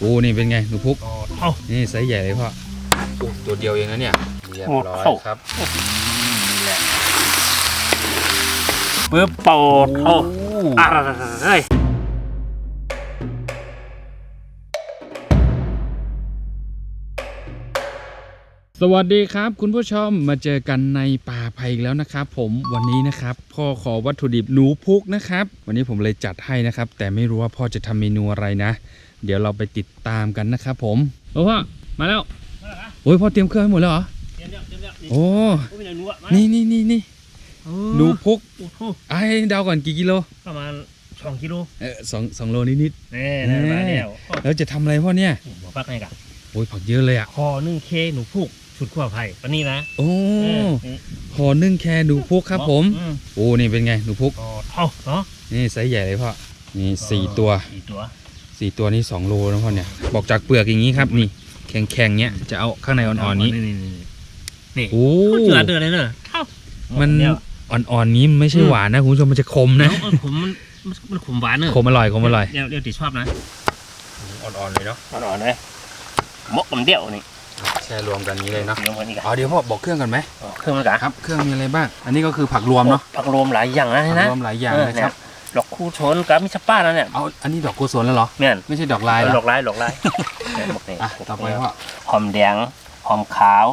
โอ้นี่เป็นไงหนูพุกเอ้านี่ไซส์ใหญ่เลยพ่อโอ้ตัวเดียวเองนะเนี่ยเรียบร้อยโอ้ครับนี่แหละปึ๊บเปิดเข้าอ่าเฮ้ยสวัสดีครับคุณผู้ชมมาเจอกันในป่าไผ่อีกแล้วนะครับ ผมวันนี้นะครับ พ่อขอวัตถุดิบหนูพุกนะครับ วันนี้ผมเลยจัดให้นะครับ แต่ไม่รู้ว่าพ่อจะทำเมนูอะไรนะ เดี๋ยวเราไปติดตามกันนะครับผมโอ้พ่อมาแล้วโอ้ยพ่อเตรียมเครื่องให้หมดแล้วเหรอเดี๋ยวเดี๋ยวเดี๋ยวเดี๋ยวโอ้โอ้ยเดี๋ยวนัวมานี่นี่นี่นี่หนูพุกโอ้โหไอ้เดาก่อนกี่กิโลประมาณสองกิโลเออสองสองโลนิดแน่แน่มาแล้วๆแล้วจะทำอะไรพ่อเนี่ยหมูฟักไงกันโอ้ยผักเยอะเลยอะคอนึ่งเคหนูพุกชุดขั้วไผ่ปะนี่นะ โอ้เออนี่ห่อนึ่งแคหนูพุกครับผมอืโอ้ นี่เป็นไงหนูพุกก็เท่าเนาะ นี่ไซส์ใหญ่เลยพ่อ นี่สี่ตัวสี่ตัว สี่ตัวนี่สองโลนะพ่อเนี่ย บอกจากเปลือกอย่างนี้ครับนี่แข็งแข็งๆเนี้ยจะเอาข้างในอ่อนๆนี้นี่นี่นี่นี่โอ้เจือเดือดเลยเนอะเท่ามันเดี๋ยวอ่อนๆนี้ไม่ใช่อืมหวานนะคุณผู้ชมมันจะคมนะเออผมมันมันมันขมหวานเนอะคมอร่อยคมอร่อยเดี๋ยวเดี๋ยวติชอบนะอ่อนๆเลยเนาะอ่อนๆเลยมกมันเดี่ยวนี่แช่รวมกันนี้เลยเนาะเดี๋ยวมันอีกอ๋อเดี๋ยวพ่อบอกเครื่องกันไหมอะเครื่องมันกะครับ เครื่องมีอะไรบ้าง อันนี้ก็คือผักรวมเนาะผักรวมหลายอย่างนะผันี่กนะรวมหลายอย่างเออนะครับ ดอกคู่ชนกับมิสป้าแล้วเนี่ยเอาอันนี้ดอกกุศลแล้วเหรอแม่นไม่ใช่ดอกลายเหรหลออกลายหลอกลายเนี่ยหมกนี่อะต่อไปพ่อหอมแดงหอมขาว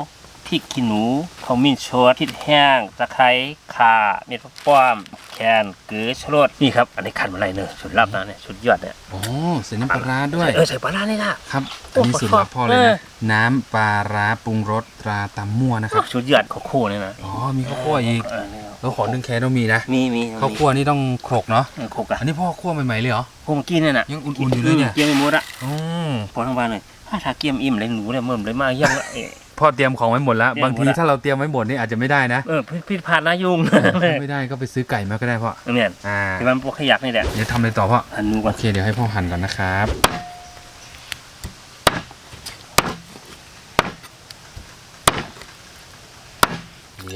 พริกขี้หนูขมิ้นชัวพริกแห้งตะไคร้ข่าเม็ดฟักป้อมแคนเกลือชะรดนี่ครับอันนี้ขันมาอะไรเนอะชุดลับนะเนี่ยชุดยอดเนี่ยโอ้ใส่น้ำปลาร้าด้วยเออใส่ปลาร้านี่นะครับอันนี้สูตรลับพ่อเลยเอนะอน้ำปลาร้าปรุงรสตราตำมั่วนะครับชุดยอดของคู่นี่นะอ๋อมีข้าวคั่วอีกเออนี่ แล้วขอนึ่งแคต้องมีนะมีมีข้าวคั่วนี่ต้องโขลกเนาะเออโคกอะอันนี้พ่อคั่วใหม่ๆเลยเหรอพวกเมื่อกี้เนี่ยน่ะยังอุ่นๆอยู่เลยเนี่ยเกี๊ยวไม่หมดอะอืมพอทั้งวันเลยถ้าทาเกี๊ยมอิ่มเลยหนูเนี่ยเมื่อมเลยมาเยี่ยมละเออพ่อเตรียมของไว้หมดแล้วเตรียมบางทีหมดแล้วถ้าเราเตรียมไว้หมดนี่อาจจะไม่ได้นะเออพิพิธภัณฑ์นะยุ่งถ้าไม่ได้ก็ไปซื้อไก่มาก็ได้พ่อเนี่ยอ่าที่มันพวกขยักนี่แหละเดี๋ยวทำอะไรต่อพ่ออันนู้นก่อโอนเคเดี๋ยวให้พ่อหั่นก่อนนะครับ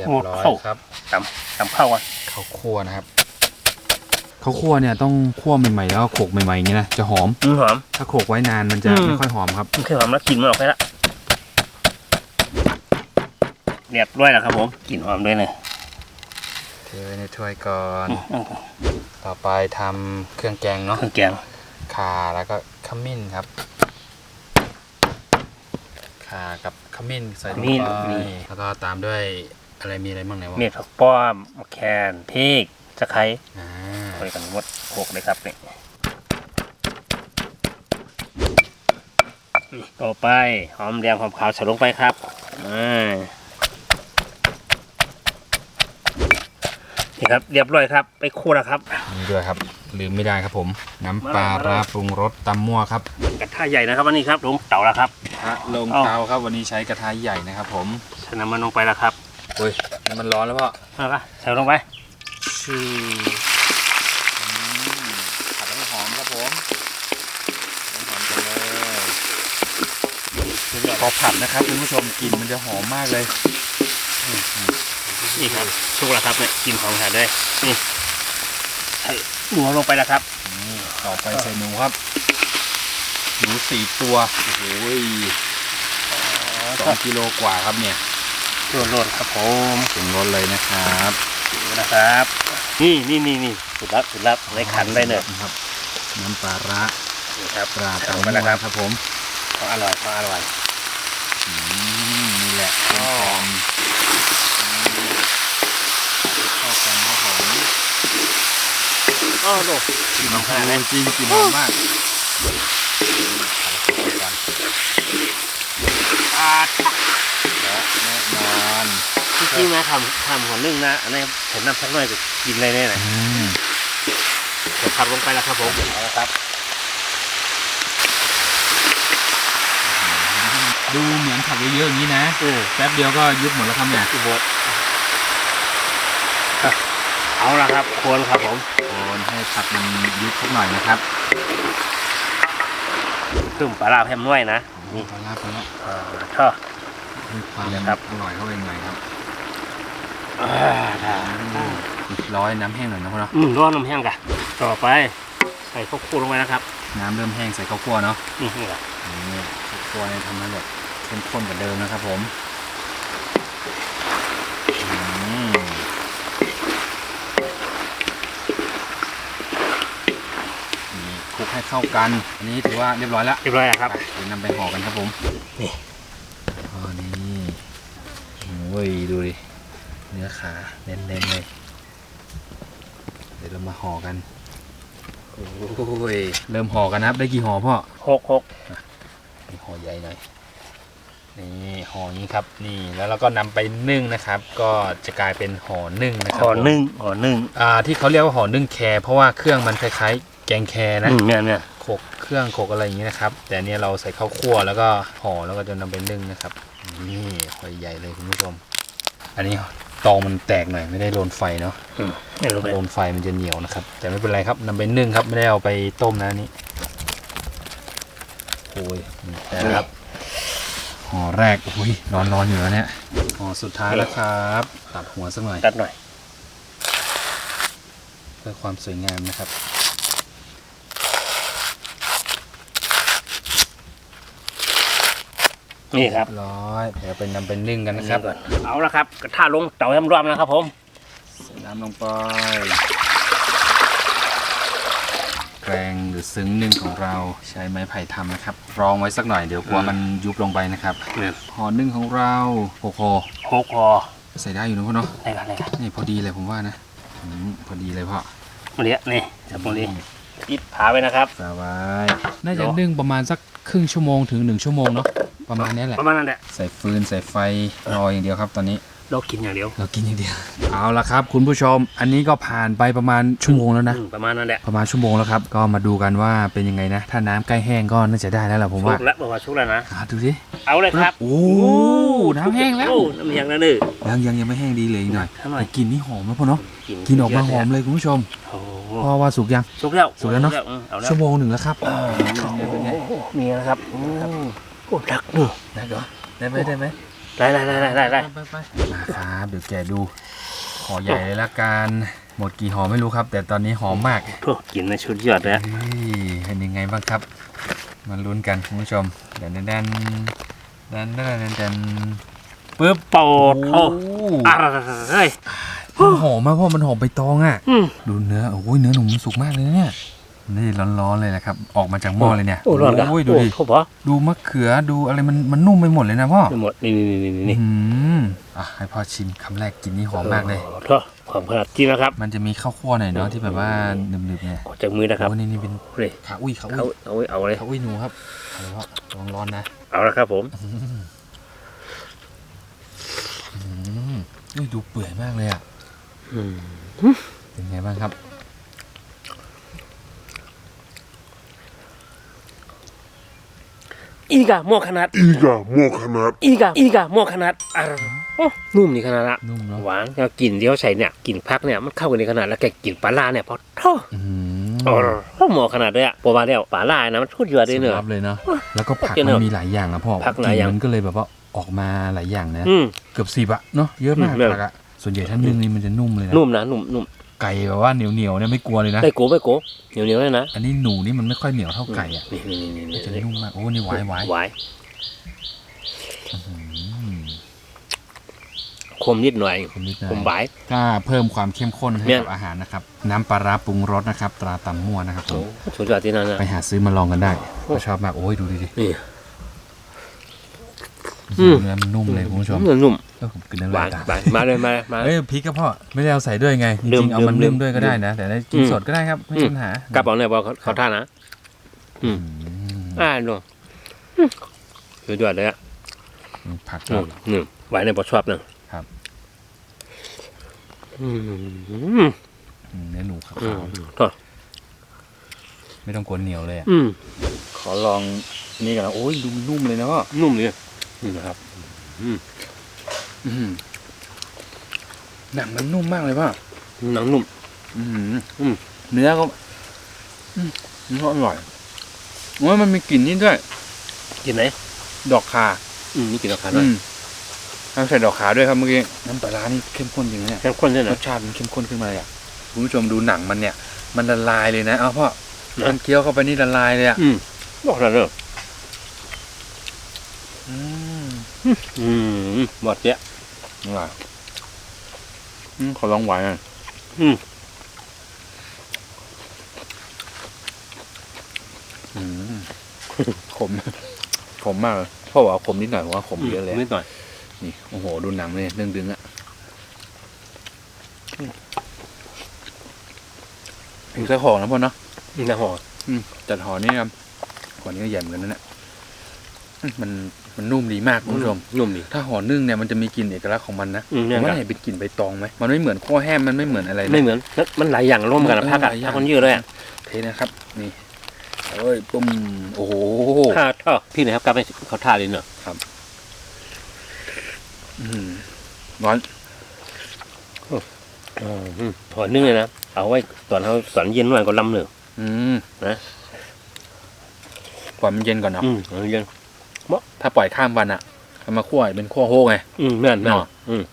เรียบร้อยครับตำตำข้าวก่อนข้าวคั่วนะครับข้าวคั่วเนี่ยต้องคั่วใหม่ๆแล้วก็โขลกใหม่ๆอย่างนี้นะจะหอมอืมหอม ถ้าโขลกไว้นานมันจะอืม ไม่ค่อยหอมครับ มันเคยหอมแล้วกลิ่นมันออกไปละเรียบร้อยแล้วครับผมกลิ่นหอมด้วยเลยเทไว้ในถ้วยก่อนอืมต่อไปทำเครื่องแกงเนาะ เครื่องแกงข่าแล้วก็ขมิ้นครับ ข่ากับขมิ้นใส่ลงไปแล้วก็ตามด้วย อะไรมีอะไรบ้างไหนวะเม็ดผักป้อมมะแคนพริกตะไคร้อ่าคอยกันหมดโขลกเลยครับนี่ต่อไปหอมแดงหอมขาวใส่ลงไปครับอ่านี่ครับเรียบร้อยครับ ไปคั่วแล้วครับนี่ด้วยครับ ลืมไม่ได้ครับผม น้ำปลาร้าปรุงรสตำมั่วครับกระทะใหญ่นะครับวันนี้ครับลงเตาแล้วครับฮะลงเอ้าเตาครับวันนี้ใช้กระทะใหญ่นะครับผมใส่น้ำมันลงไปแล้วครับ โอ้ยมันร้อนแล้วพ่อเอาละใส่ลงไปชื่อผัดให้หอมครับผมหอมกันเลยพอผัดนะครับคุณผู้ชมกลิ่นมันจะหอมมากเลยนี่ครับชุกแล้วครับเนี่ยกินของหาด้วยนี่ใส่หนูลงไปแล้วครับนี่ต่อไปใส่หนูครับ หนูสี่ตัวโอ้โหสองกิโลกว่าครับเนี่ย โรดๆครับผมถึงรสเลยนะครับดูนะครับ นี่นี่นี่นี่สุดลับสุดลับในขันได้เนอะครับ น้ำปลาร้านี่ครับปลาใส่ตำลงไปมั่แล้วครับวครับผมของอร่อยของอร่อยอืมนี่แหละเป็นแกงเข้ากันครับผมโอ้โหกลิ่นหอมขนาดนั้นจริงกลิ่นหอมมากอ่า และแน่นอนจริงๆนะทำทำหัวนึ่งนะอันนี้เห็นน้ำสักหน่อยจะกินเลยเนี่ยนะอืมเดี๋ยวพักลงไปแล้วครับผมเอาละครับ ดูเหมือนผักเยอะๆอย่างนี้นะอืมแป๊บเดียวก็ยุบหมดแล้วครับเนี่ยพี่บดเอาละครับควรครับผมโอนให้ผักมันยุบสักหน่อยนะครับขึ้นปลาลาแพมน้อยนะ นี่พอละพอละ อ่าช อบให้ความครับ อร่อยเข้าไปหน่อยครับอ่าได้ร้อยน้ำแห้งหน่อยนะพ่อเนาะอืมร้อนน้ำแห้งกันต่อไป ใส่ข้าวคั่วลงไปนะครับน้ำเริ่มแห้งใส่ข้าวคั่วเนาะนี่นี่แหละนี่ข้าวคั่วเนี่ยทำให้แบบเข้มข้นกว่าเดิมนะครับผมอืมนี่คลุกให้เข้ากันอันนี้ถือว่าเรียบร้อยแล้วเรียบร้อยแล้วครับ ไปเดี๋ยวนำไปห่อกันครับผม นี่อ๋อนี่ โอ้ยดูดิ เนื้อขาเน้นๆเลย เดี๋ยวเรามาห่อกัน โอ้ย เริ่มห่อกันนะครับ ได้กี่ห่อพ่อหกหกนี่ห่อใหญ่หน่อย นี่ห่อนี้ครับ นี่ แล้วเราก็นำไปนึ่งนะครับ ก็จะกลายเป็นห่อนึ่งนะครัห่อผมหนึ่ง ห่อหนึ่ง อ่า ที่เขาเรียกว่าห่อนึ่งแครเพราะว่าเครื่องมันคล้ายๆ แกงแครนะอืมเนี่ยเนี่ยโขลกเครื่องโขลกอะไรอย่างนี้นะครับ แต่อันเนี้ยเราใส่ข้าวคั่วแล้วก็ห่อแล้วก็จะนำไปนึ่งนะครับ นี่หอยใหญ่เลยคุณผู้ชม อันนี้ตองมันแตกหน่อยไม่ได้โดนไฟเนาะอืมไม่รู้ถ้าเลยโดนไฟมันจะเหนียวนะครับ แต่ไม่เป็นไรครับนำไปนึ่งครับไม่ได้เอาไปต้มนะอันนี่โอ้ยนี่แต่ละครับห่อแรกอุ้ยร้อนๆอยู่แล้วเนี่ยห่อสุดท้ายแล้วครับ ตัดหัวสักหน่อยตัดหน่อยเพื่อความสวยงามนะครับ นี่ครับเยร้อยเดี๋ยวไปนำไปนึ่งกันนะครับก่อนเอาละครับกระทะลงเตาให้มันร้อนนะครับ ผมใส่น้ำลงไปแกรงหรือซึ้งหนึ่งของเราใช้ไม้ไผ่ทำนะครับ รองไว้สักหน่อยเดี๋ยวกลัวมันยุบลงไปนะครับเนี่ยห่อนึ่งของเราโอ้โหหกห่อใส่ได้อยู่นะพ่อเนาะอะไรกันอะไรกันนี่พอดีเลยผมว่านะอืมพอดีเลยพ่อมาเนี้ยนี่จับตรงนี้ปิดผาไว้นะครับสบายน่าจะนึ่งประมาณสักครึ่งชั่วโมงถึงหนึ่งชั่วโมงเนาะ ประมาณนี้แหละ ประมาณนั้นแหละ ใส่ฟืนใส่ไฟรออย่างเดียวครับ ตอนนี้เรากินอย่างเดียว เรากินอย่างเดียว เอาละครับ คุณผู้ชม อันนี้ก็ผ่านไปประมาณชั่วโมงแล้วนะอืมประมาณนั้นแหละ ประมาณชั่วโมงแล้วครับ ก็มาดูกันว่าเป็นยังไงนะ ถ้าน้ำใกล้แห้งก็น่าจะได้แล้วล่ะผมชุว่ากแล้วบอกว่าชุกแล้วนะอ่าดูสิ เอาเลยครับ โอ้ น้ำแห้งแล้วโอ้น้ำแห้งแล้วนี่ยังยังยังไม่แห้งดีเลยอีกหน่อยทำไมแต่กลินนี่หอมนะพ่อเนาะกลินออกมาหอมเลยคุณผู้ชมโอ้โหพ่อว่าสุกยังชุกแล้ว สุกแล้วเนอะอืมเอาแล้วชั่วโมงหนึ่งแล้วครับมีนะครับอืม โอ้ดักเนอะได้เหรอได้ไหมได้ไหมได้ได้ได้ได้ได้ได้ไปไปมาครับเดี๋ยวแกะดู ขอใหญ่เลยละกันหมดกี่หอมไม่รู้ครับ แต่ตอนนี้หอมมากโถ่กินในชุดยอดเลยอะเฮ้ยเป็นยังไงบ้างครับมาลุ้นกันคุณผู้ชมเดี๋ยวแดนแดนแดนแดนแดนแดนปึ๊บโปรดโอ้โอ้อะไรมันหอมมากเพราะมันหอมใบตองอะอืมดูเนื้อโอ้ยเนื้อหนุ่มสุกมากเลยนะเนี่ย นี่ร้อนๆเลยนะครับ ออกมาจากหม้อเลยเนี่ยโอ้ร้อนกันโอ้ยดูดิโอ้โหดูมะเขือดูอะไรมันมันนุ่มไปหมดเลยนะพ่อไม่หมดนี่นี่นี่นี่นี่อืมอะให้พ่อชิมคำแรกกินนี่หอมมากเลยโอ้โถ่ความขนาดจริงนะครับ มันจะมีข้าวคั่วหน่อยเนาะที่แบบว่าหนึบๆเนี่ยออกจากมือนะครับโอ้นี่นี่เป็นนี่ขาอุ้ยขาอุ้เอายเอาเอาเลยขาอุ้ยหนูครับเอาเลยพ่อระวังร้อนนะ เอาละครับผมอืมอุ้ยดูเปื่อยมากเลยอะอืมเป็นไงบ้างครับ อีกอะหม้อขนาด Iga Mokanat อีกอะอีกอะหม้อขนาดอะโอ้นุ่มนี่ขนาดละนุ่มเนาะหวานแล้วกลิ่นที่เขาใส่เนี่ยกลิ่นพักเนี่ยมันเข้ากันในขนาดแล้วแกกลิ่นปลาล่าเนี่ยพอโท่อืโอ้หมอขนาดเลยอะประมาณเนี้ยปลาล่านะมันชุดยอดเลยเนสอะรับเลยเนาะแล้วก็ผักเจ๋งมันเนอะมีหลายอย่างนะพ่อผักหลายอย่างนมันก็เลยแบบว่าออกมาหลายอย่างนะอืมเกือบสิบอะเนาะเยอะมากอืมเรื่องผักอะส่วนใหญ่ถ้านึ่งนี่มันจะนุ่มเลยนะนุ่มนะนุ่มนุ่ม ไก่แบบว่าเหนียวเหนียวๆเนี่ยไม่กลัวเลยนะไม่โกไม่โกเหนียวเหนียวเลยนะ อันนี้หนูนี่มันไม่ค่อยเหนียวเท่าไก่อะนี่นี่นี่นี่จะนี่นุ่มมากโอ้นี่หวายหวายหวายอืมคมนิดหน่อยคุณนิดหน่อคมยหวายถ้าเพิ่มความเข้มข้นให้เนี่ยกับอาหารนะครับ น้ำปลาร้าปรุงรสนะครับ ตราตำมั่วนะครับผโอ้มชุดยอดที่นั่นนะไปหาซื้อมาลองกันได้ก็ชอบมากโอ้ยดูดิดินี่อืมเนื้อมันนุ่มเลยคุณผู้ชมนุ่ม เออผมกินน้ำหวาลานยตามหวานมาเลยมามาเอ้ยพริกก็พ่อไม่ได้เอาใส่ด้วยไงจดื่ริมงๆเอามันดื่นึ่มงด้วยก็ได้นะ แต่ได้กินอืมสดก็ได้ครับไม่อืใช่มปัญหากระเป๋าเนี่ยบอกเขาเขาท่านะอืมอืม อ่าดูสุดยอดเลยอะผักอืก็มอืมหวานเนี่ยพอชอบนะครับอืมอืมอืมเนื้อหนูขาวอืมๆก็ไม่ต้องกวนเหนียวเลยอะอืมขอลองนี่กันนะโอ้ยดูนุ่มเลยนะพ่อนุ่มเลยนี่นะครับ อืม หนังมันนุ่มมากเลยพ่อหนังนุ่มอืมอืมเนื้อก็อืมเนื้ออร่อยโอ้ยมันมีกลิ่นนี่ด้วยกินไหนดอกคาอืมนี่กินราคาหน่อยอืมทำใส่ดอกขาด้วยครับเมื่อกี้น้ำปลาร้านี่เข้มข้นจริงนะเนี่ยเข้มข้นใช่ไหมรสชาติมันเข้มข้นขึ้นมาเลยอะคุณผู้ชมดูหนังมันเนี่ย มันละลายเลยนะเอาพ่อมันเคี้ยวเข้าไปนี่ละลายเลยอะอืมบอกแล้วเนอะอืมอืมหมดเนี่ยอร่ อยอืมขอลองหวานหน่อยอืมอืมขมขมมากเลยพ่อบอกว่าขมนิดหน่อยผมว่าขมเยอะเลยอะนิดหน่อยนี่โอ้โหดูหนังเลยเรื่องดึงๆอะอีกสักห่อนะพ่อเนาะนี่นะหออืมจัดห่อนี่ครับห่อนี้ก็ใหญ่เหมือนกันนั่นแหละอื มมันมันนุ่มดีมากคุณผู้ชมนุ่มดีถ้าห่อนึ่งเนี่ยมันจะมีกลิ่นเอกลักษณ์ของมันนะอืมผเนี่ยมว่าครับไหนเป็นกลิ่นใบตองไหมมันไม่เหมือนข้อแห้มมันไม่เหมือนอะไรเลยไม่เหมือนแล้วมันหลายอย่างร่วมกันนะเออพักอะหลายอย่างพักมันเยอะเลยอะเทนะครับนี่เอ้ยปุ้มโอ้โหถ้าถ้าพี่นะครับกลับไปเขาท่าเลยเนอะอื้อหือร้อนอืมถอนนึ่งเลยนะเอาไว้ตอนเขาสอนเย็นหน่อยก็ลำเนอะอืมนะปล่อยมันเย็นก่อนเนาะอืมเอาเย็น ถ้าปล่อยข้ามวันอะเอามาคั่วเป็นคั่วโฮกไงอืมแม่นแม่นเนาะอืม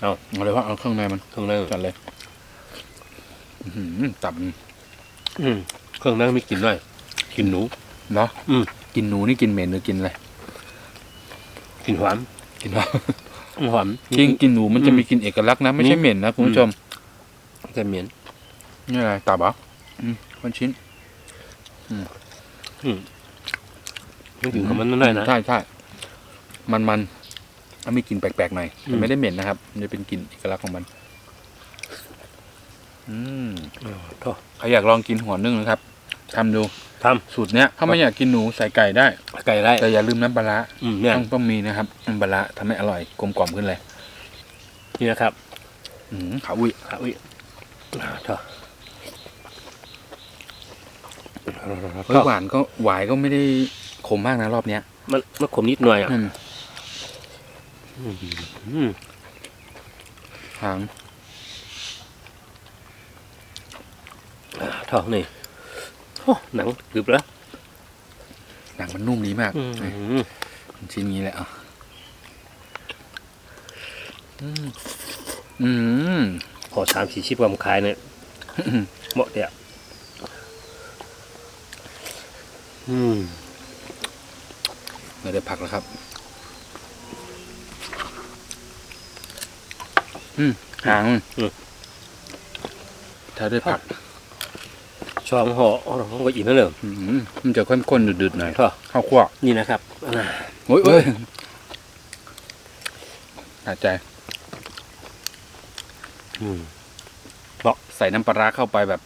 เอาเลยว่าเอาเครื่องในมันเครื่องในจัดเลยอื้อหือตับมันอืมเครื่องในมีกลิ่นด้วยกลิ่นหนูเนาะอืมกินหนูนี่กินเหม็นหรือกินอะไรกลิ่นหวานกินว่าหวานจริงกินหนูมันจะอืมมีกลิ่นเอกลักษณ์นะ ไม่ใช่อืมเหม็นนะคุณผู้ชมจะเหม็นนี่อะไรตับเหรออืมคนชิ้น นึกถึงของมันนั่นได้นะ ใช่ใช่มันมันมันมีกลิ่นแปลกๆหน่อยอืแต่มไม่ได้เหม็นนะครับมันจะเป็นกลิ่นเอกลักษณ์ของมัน อืมอ๋อโทษใครอยากลองกินหัวนึ่งนะครับทำดูทสูตรเนี้ยถ้าไม่อยากกินหนูใส่ไก่ได้ำไก่ได้ แต่อย่าลืมน้ำปลาร้าอืมเนี่ยต้องต้องมีนะครับน้ำปลาร้าทำให้อร่อยกลมกล่อมขึ้นเลยนี่นะครับ อืมขาอุ้ยอะอุ้ยอ่าโทษ เฮ้ยหวานก็หวายก็ไม่ได้ขมมากนะรอบเนี้ยมันมันขมนิดหน่อยอะอืมอืมหางอ่าโทษนี่โอ้หนังกรึบแล้วหนังมันนุ่มดีมากอืมนี่ชิ้นนี้แหละอะอืมอืมพอสามสี่ชิปความขายเนี่ยเหมาะเดียว อืมเราได้ผักแล้วครับ อืมหางมันถ้าได้ผัก ชองห่ออ๋อเขาก็อิ่มแล้วเนอะอืมมันจะเข้มข้นดืดๆหน่อยโทษข้าวคั่วนี่นะครับอ่าโอ้ยโอ้ยหายใจ อืม ใส่น้ำปลาร้าเข้าไปแบบ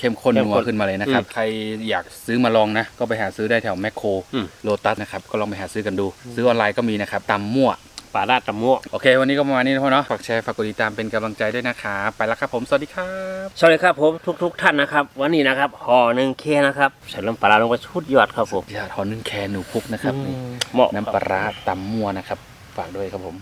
เข้มข้นเข้มนัวข้นขึ้นมาเลยนะครับอืมใครอยากซื้อมาลองนะ ก็ไปหาซื้อได้แถวแมคโครอืม โลตัสนะครับ ก็ลองไปหาซื้อกันดู ซื้อออนไลน์ก็มีนะครับตำมั่ว ปลาราดตำมั่วโอเค วันนี้ก็ประมาณนี้นะพ่อเนาะ ฝากแชร์ ฝากกดติดตามเป็นกำลังใจด้วยนะครับ ไปแล้วครับผม สวัสดีครับ สวัสดีครับผมทุก ๆ ท่านนะครับ วันนี้นะครับห่อหนึ่งเคนะครับใส่น้ำปลาร้าลงไปชุดยอดครับผมยาทอนนึ่งแคร์หนูพุกนะครับนี่เหมาะน้ำปลาร้าตำมั่วนะครับ ฝากด้วยครับผม